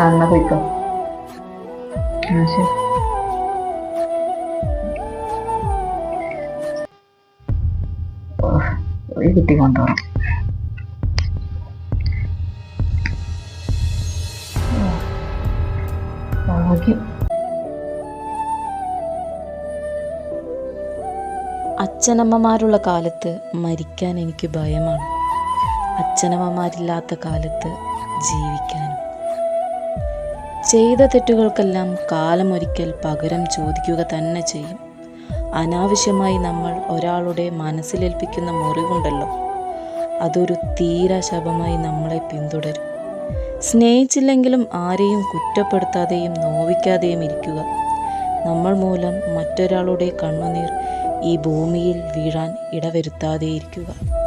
ആ എന്നാ പോയിക്കോ ആ ശരി. ഒരു കുട്ടി കൊണ്ടുപോകണം അച്ഛനമ്മമാരുള്ള കാലത്ത് മരിക്കാൻ എനിക്ക് ഭയമാണ്. അച്ഛനമ്മമാരില്ലാത്ത കാലത്ത് ജീവിക്കാനും. ചെയ്ത തെറ്റുകൾക്കെല്ലാം കാലമൊരിക്കൽ പകരം ചോദിക്കുക തന്നെ ചെയ്യും. അനാവശ്യമായി നമ്മൾ ഒരാളുടെ മനസ്സിലേൽപ്പിക്കുന്ന മുറിവുണ്ടല്ലോ. അതൊരു തീരാശപമായി നമ്മളെ പിന്തുടരും. സ്നേഹിച്ചില്ലെങ്കിലും ആരെയും കുറ്റപ്പെടുത്താതെയും നോവിക്കാതെയും ഇരിക്കുക. നമ്മൾ മൂലം മറ്റൊരാളുടെ കണ്ണുനീർ ഈ ഭൂമിയിൽ വീഴാൻ ഇടവരുത്താതെയിരിക്കുക.